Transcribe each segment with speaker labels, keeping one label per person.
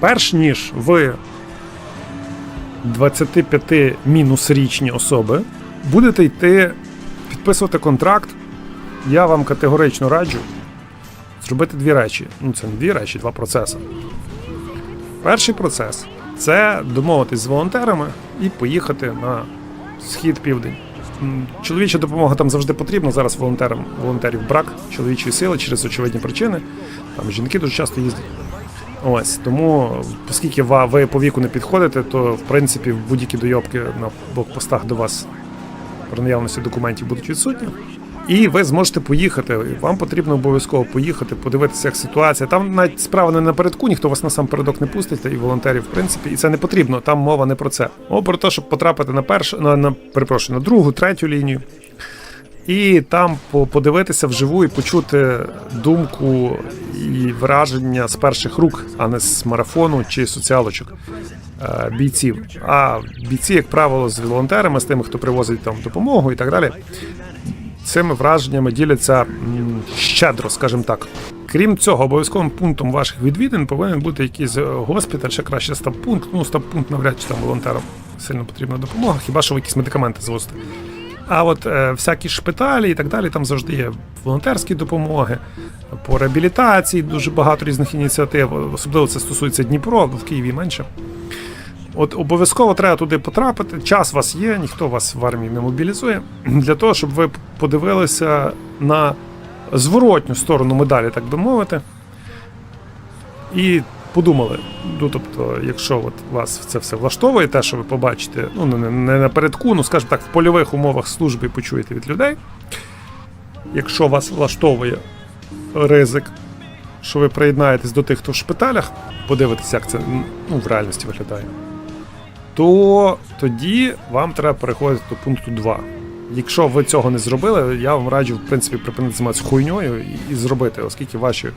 Speaker 1: Перш ніж ви 25 мінус річні особи будете йти підписувати контракт, я вам категорично раджу зробити дві речі. Ну, це не дві речі, два процеси. Перший процес це домовитись з волонтерами і поїхати на схід-південь. Чоловіча допомога там завжди потрібна. Зараз волонтерам волонтерів брак чоловічої сили через очевидні причини. Там жінки дуже часто їздять. Ось тому, оскільки ви по віку не підходите, то в принципі будь-які дойобки на блокпостах до вас про наявності документів будуть відсутні. І ви зможете поїхати. Вам потрібно обов'язково поїхати, подивитися, як ситуація. Там навіть справа не напередку, ніхто вас насампередок не пустить, і волонтерів, в принципі, і це не потрібно. Там мова не про це. Мова про те, щоб потрапити на першу, на, на перепрошую, на другу, третю лінію. І там по- подивитися вживу і почути думку і враження з перших рук, а не з марафону чи соціалочок е, бійців. А бійці, як правило, з волонтерами, з тими, хто привозить там допомогу і так далі, цими враженнями діляться щедро, скажімо так. Крім цього, обов'язковим пунктом ваших відвідин повинен бути якийсь е, госпіталь, ще краще стаб-пункт. Ну, стаб-пункт навряд чи там волонтерам сильно потрібна допомога, хіба що ви якісь медикаменти звозите. А от е, всякі шпиталі і так далі, там завжди є волонтерські допомоги, по реабілітації дуже багато різних ініціатив. Особливо це стосується Дніпро, в Києві менше. От обов'язково треба туди потрапити. Час у вас є, ніхто вас в армії не мобілізує. Для того, щоб ви подивилися на зворотню сторону медалі, так би мовити. І подумали. Ну, тобто, якщо от вас це все влаштовує, те, що ви побачите, ну не, не напередку, ну скажімо так, в польових умовах служби почуєте від людей. Якщо вас влаштовує ризик, що ви приєднаєтесь до тих, хто в шпиталях, подивитися, як це ну, в реальності виглядає, то тоді вам треба переходити до пункту 2. Якщо ви цього не зробили, я вам раджу в принципі припинити займатися хуйньою і, і зробити, оскільки ваші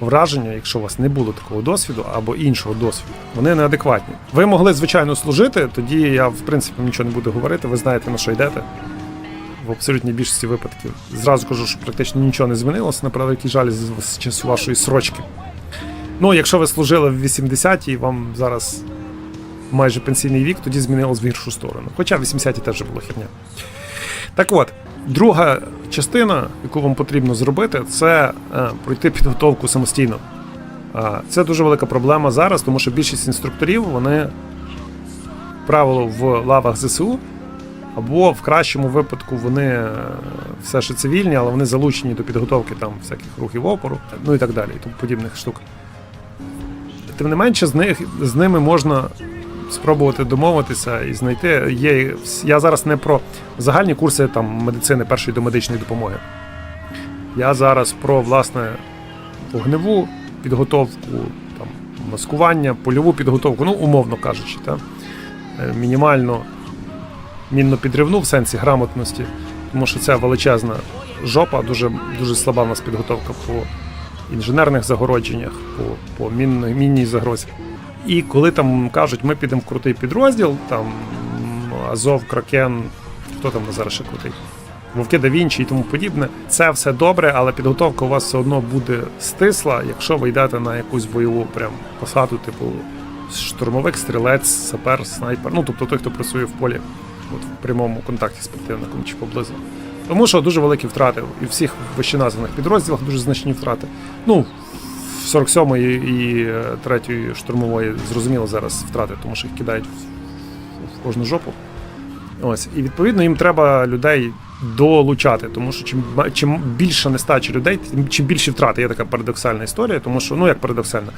Speaker 1: враження, якщо у вас не було такого досвіду або іншого досвіду, вони неадекватні. Ви могли звичайно служити, тоді я в принципі нічого не буду говорити. Ви знаєте на що йдете. В абсолютній більшості випадків зразу кажу, що практично нічого не змінилося, на превеликий жаль, з, часу вашої срочки. Ну, якщо ви служили в 80-ті, вам зараз майже пенсійний вік, тоді змінилось в гіршу сторону. Хоча в 80-ті теж була херня. Так от, друга частина, яку вам потрібно зробити, це е, пройти підготовку самостійно. А, Це дуже велика проблема зараз, тому що більшість інструкторів вони правило в лавах ЗСУ, або в кращому випадку вони е, все ще цивільні, але вони залучені до підготовки там всяких рухів опору, ну і так далі, і тому подібних штук. Тим не менше, з них з ними можна спробувати домовитися і знайти. Є я зараз не про загальні курси там медицини першої домедичної допомоги. Я зараз про власне вогневу підготовку, там маскування, польову підготовку, ну умовно кажучи, та? Е, мінімально мінно-підривну в сенсі грамотності, тому що це величезна жопа, дуже, дуже слаба в нас підготовка по інженерних загородженнях, по, по мінній загрозі. І коли там кажуть, ми підемо в крутий підрозділ, там Азов, Кракен, хто там зараз ще крутий? Вовки да Вінчі і тому подібне. Це все добре, але підготовка у вас все одно буде стисла, якщо ви йдете на якусь бойову прям посаду, типу штурмовик, стрілець, сапер, снайпер. Ну тобто той, хто працює в полі, от в прямому контакті з противником чи поблизу. Тому що дуже великі втрати. І всіх вищеназваних підрозділах дуже значні втрати. Ну, 47-ї і 3-ї штурмової зрозуміло зараз втрати, тому що їх кидають в, кожну жопу. Ось. І відповідно їм треба людей долучати, тому що чим, чим більша нестача людей, тим чим більші втрати. Є така парадоксальна історія, тому що, ну як парадоксальна,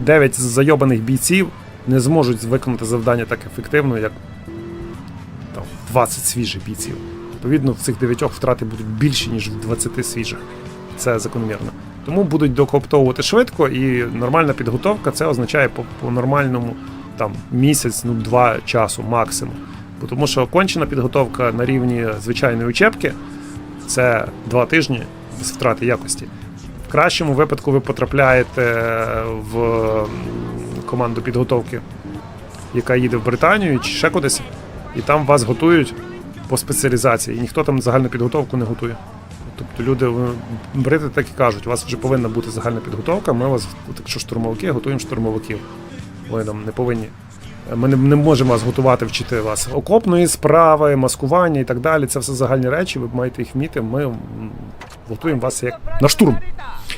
Speaker 1: 9 зайобаних бійців не зможуть виконати завдання так ефективно, як там, 20 свіжих бійців. Відповідно, в цих 9 втрати будуть більші, ніж в 20 свіжих. Це закономірно. Тому будуть докооптовувати швидко, і нормальна підготовка це означає по, нормальному там місяць, ну два часу максимум. Тому що окончена підготовка на рівні звичайної учебки це два тижні без втрати якості. В кращому випадку ви потрапляєте в команду підготовки, яка їде в Британію чи ще кудись, і там вас готують по спеціалізації. І ніхто там загальну підготовку не готує. Тобто люди брити так і кажуть, у вас вже повинна бути загальна підготовка, ми вас, якщо штурмовики, готуємо штурмовиків. Ви нам не повинні. Ми не, не можемо вас готувати, вчити вас окопної справи, маскування і так далі. Це все загальні речі, ви маєте їх вміти. Ми готуємо вас як на штурм.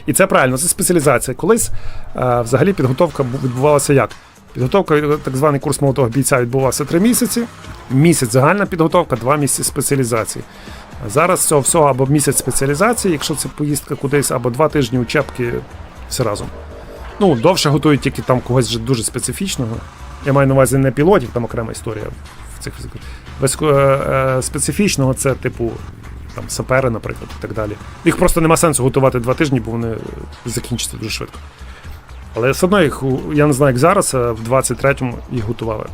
Speaker 1: І це правильно, це спеціалізація. Колись е, взагалі підготовка відбувалася як? Підготовка, е, так званий курс молодого бійця відбувався три місяці. Місяць загальна підготовка, два місяці спеціалізації. Зараз цього всього або місяць спеціалізації, якщо це поїздка кудись, або два тижні учебки все разом. Ну, довше готують тільки там когось вже дуже специфічного. Я маю на увазі не пілотів, там окрема історія в цих без е, е, специфічного це типу там сапери, наприклад, і так далі. Їх просто нема сенсу готувати два тижні, бо вони закінчаться дуже швидко. Але все одно їх, я не знаю, як зараз, а в 23-му їх готували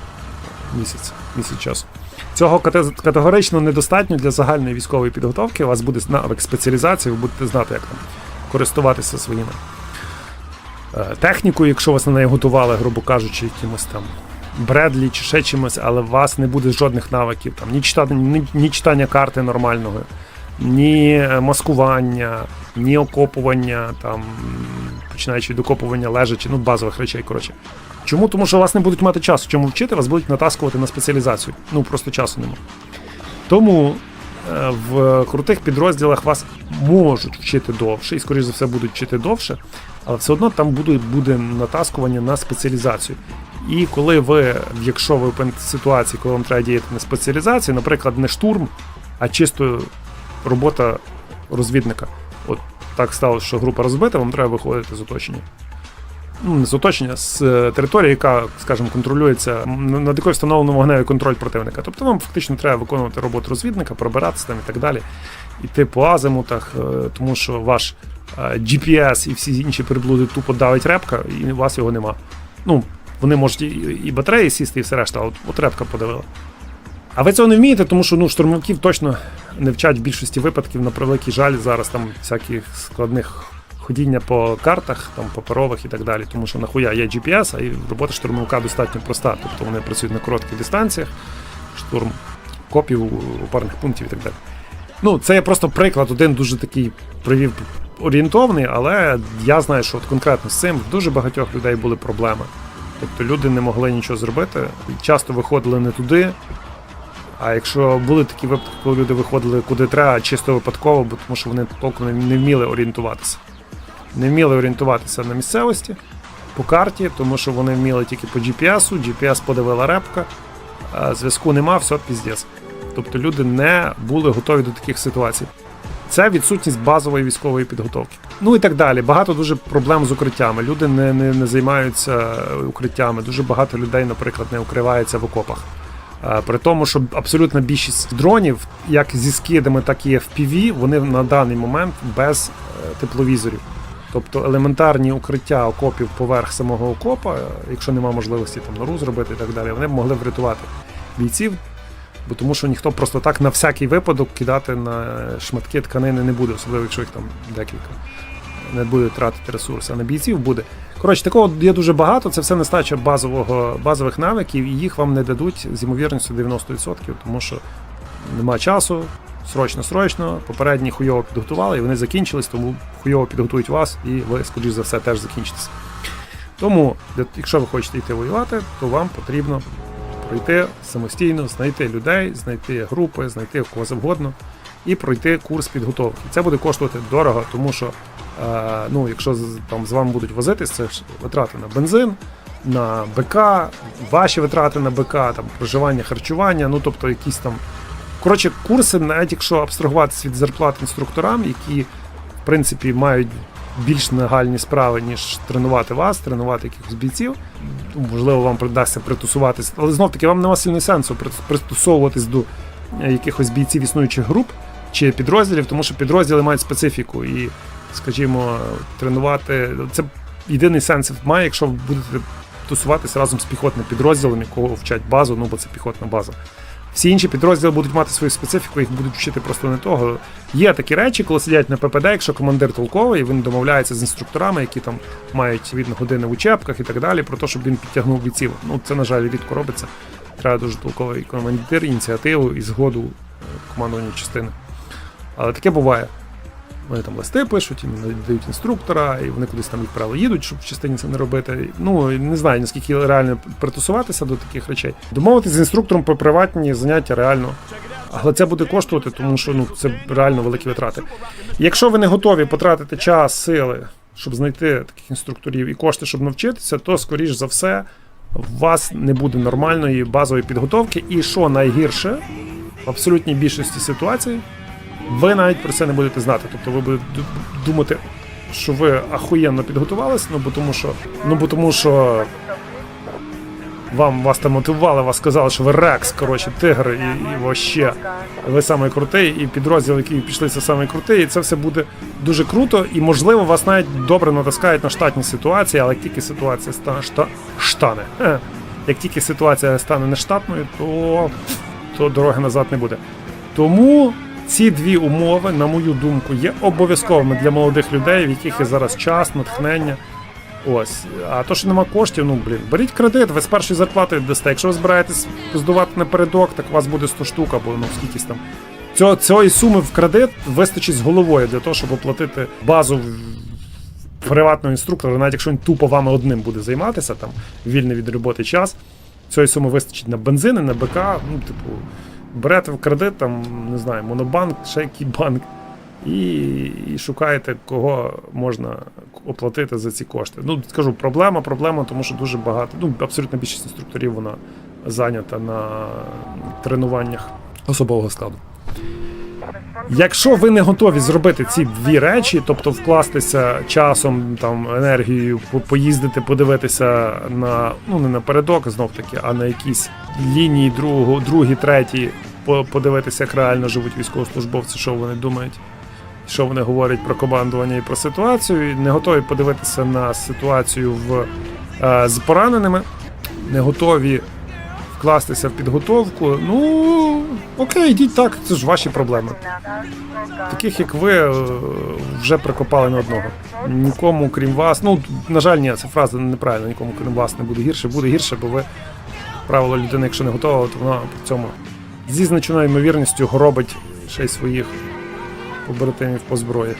Speaker 1: місяць, місяць часу. Цього категорично недостатньо для загальної військової підготовки. У вас буде навик спеціалізації, ви будете знати, як там користуватися своїми е, технікою, якщо вас на неї готували, грубо кажучи, якимось там Бредлі чи ще чимось, але у вас не буде жодних навиків, там, ні, читання, ні, ні читання карти нормального, ні е, маскування, ні окопування, там, починаючи від окопування лежачи, ну, базових речей, коротше. Чому? Тому що вас не будуть мати часу. Чому вчити, вас будуть натаскувати на спеціалізацію. Ну, просто часу нема. Тому е, в крутих підрозділах вас можуть вчити довше, і, скоріш за все, будуть вчити довше, але все одно там буде, буде натаскування на спеціалізацію. І коли ви, якщо ви в ситуації, коли вам треба діяти на спеціалізації, наприклад, не штурм, а чисто робота розвідника. От так сталося, що група розбита, вам треба виходити з оточення. Ну, з оточення, з е, території, яка, скажімо, контролюється, над якою встановлено вогневий контроль противника. Тобто вам фактично треба виконувати роботу розвідника, пробиратися там і так далі. Іти по азимутах, е, тому що ваш е, GPS і всі інші приблуди тупо давить репка, і у вас його нема. Ну, вони можуть і батареї сісти, і все решта, а от, от репка подавила. А ви цього не вмієте, тому що ну, штурмовиків точно не вчать в більшості випадків, на превеликий жаль, зараз там всяких складних ходіння по картах, там паперових і так далі. Тому що нахуя є GPS, а робота штурмовика достатньо проста. Тобто вони працюють на коротких дистанціях, штурм копів, опорних пунктів і так далі. Ну, це я просто приклад, один дуже такий привів орієнтовний, але я знаю, що от конкретно з цим в дуже багатьох людей були проблеми. Тобто люди не могли нічого зробити, часто виходили не туди. А якщо були такі випадки, коли люди виходили куди треба, чисто випадково, бо тому що вони толком не вміли орієнтуватися. Не вміли орієнтуватися на місцевості по карті, тому що вони вміли тільки по GPS, GPS подавила репка, зв'язку нема, все піздець. Тобто люди не були готові до таких ситуацій. Це відсутність базової військової підготовки. Ну і так далі. Багато дуже проблем з укриттями. Люди не, не, не займаються укриттями. Дуже багато людей, наприклад, не укривається в окопах. При тому, що абсолютна більшість дронів, як зі скидами, так і FPV, вони на даний момент без е, тепловізорів. Тобто елементарні укриття окопів поверх самого окопа, якщо нема можливості там нору зробити і так далі, вони б могли врятувати бійців, бо тому що ніхто просто так на всякий випадок кидати на шматки тканини не буде, особливо якщо їх там декілька. Не буде тратити ресурси, а на бійців буде. Коротше, такого є дуже багато. Це все нестача базового, базових навиків, і їх вам не дадуть з ймовірністю 90%, тому що нема часу, срочно, срочно. Попередні хуйово підготували, і вони закінчились, тому хуйово підготують вас, і ви, скоріш за все, теж закінчитеся. Тому, якщо ви хочете йти воювати, то вам потрібно пройти самостійно, знайти людей, знайти групи, знайти кого завгодно і пройти курс підготовки. Це буде коштувати дорого, тому що е, ну, якщо там з вами будуть возитись, це ж витрати на бензин, на БК, ваші витрати на БК, там проживання, харчування, ну тобто якісь там. Коротше, курси, навіть якщо абстрагуватися від зарплат інструкторам, які в принципі мають більш нагальні справи, ніж тренувати вас, тренувати якихось бійців. Можливо, вам придасться притусуватись, але знов таки вам нема сильного сенсу пристосовуватись до е, якихось бійців існуючих груп чи підрозділів, тому що підрозділи мають специфіку і, скажімо, тренувати це єдиний сенс має, якщо ви будете тусуватися разом з піхотним підрозділом, якого вчать базу, ну бо це піхотна база. Всі інші підрозділи будуть мати свою специфіку, їх будуть вчити просто не того. Є такі речі, коли сидять на ППД, якщо командир толковий, він домовляється з інструкторами, які там мають відно години в учебках і так далі, про те, щоб він підтягнув бійців. Ну це на жаль рідко робиться. Треба дуже толковий командир, ініціативу і згоду е, командування частини. Але таке буває. Вони там листи пишуть, їм дають інструктора, і вони кудись там, як правило, їдуть, щоб в частині це не робити. Ну не знаю наскільки реально притусуватися до таких речей. Домовитися з інструктором про приватні заняття реально. Але це буде коштувати, тому що ну це реально великі витрати. Якщо ви не готові потратити час, сили, щоб знайти таких інструкторів і кошти, щоб навчитися, то скоріш за все у вас не буде нормальної базової підготовки. І що найгірше, в абсолютній більшості ситуацій, ви навіть про це не будете знати. Тобто ви будете думати, що ви ахуєнно підготувалися, ну бо тому що, ну бо тому що вам вас там мотивували, вас сказали, що ви Рекс, коротше, тигр, і, і вообще ви самий крутий, і підрозділ, який пішли, це самий крутий, і це все буде дуже круто. І можливо, вас навіть добре натискають на штатні ситуації, але як тільки ситуація стане шта... штане. Е. Як тільки ситуація стане нештатною, то, то дороги назад не буде. Тому ці дві умови, на мою думку, є обов'язковими для молодих людей, в яких є зараз час, натхнення. Ось. А то, що нема коштів, ну блін, беріть кредит, ви з першої зарплати дасте. Якщо ви збираєтесь здувати напередок, так у вас буде 100 штук або ну скількись там. Цього, цієї суми в кредит вистачить з головою для того, щоб оплатити базу приватного інструктора, навіть якщо він тупо вами одним буде займатися, там вільний від роботи час. Цієї суми вистачить на бензини, на БК, ну, типу, берете в кредит, там, не знаю, монобанк, ще який банк, і, і шукаєте, кого можна оплатити за ці кошти. Ну, скажу, проблема, проблема, тому що дуже багато, ну, абсолютно більшість інструкторів вона зайнята на тренуваннях особового складу. Якщо ви не готові зробити ці дві речі, тобто вкластися часом, там енергією, по- поїздити, подивитися на ну не напередок, знов таки, а на якісь лінії другого, другі, треті, по- подивитися, як реально живуть військовослужбовці, що вони думають, що вони говорять про командування і про ситуацію. Не готові подивитися на ситуацію в, е, з пораненими, не готові вкластися в підготовку. Ну окей, йдіть так, це ж ваші проблеми. Таких як ви е, вже прикопали не одного. Нікому, крім вас. Ну, на жаль, ні, ця фраза неправильна, нікому крім вас не буде гірше, буде гірше, бо ви правило людини, якщо не готова, то вона при цьому зі значною ймовірністю гробить ще й своїх побратимів по зброї.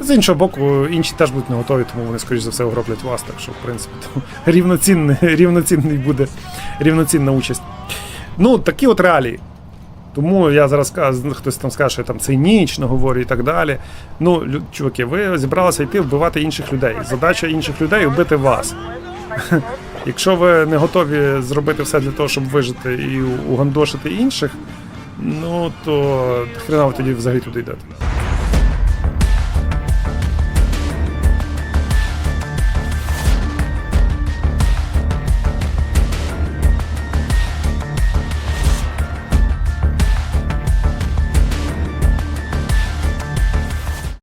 Speaker 1: З іншого боку, інші теж будуть не готові, тому вони, скоріш за все, огроблять вас, так що, в принципі, рівноцінний, рівноцінний буде рівноцінна участь. Ну, такі от реалії. Тому я зараз хтось там скаже, що я там цинічно говорю і так далі. Ну, чуваки, ви зібралися йти вбивати інших людей. Задача інших людей вбити вас. Якщо ви не готові зробити все для того, щоб вижити і угандошити інших, ну то хрена ви тоді взагалі туди йдете.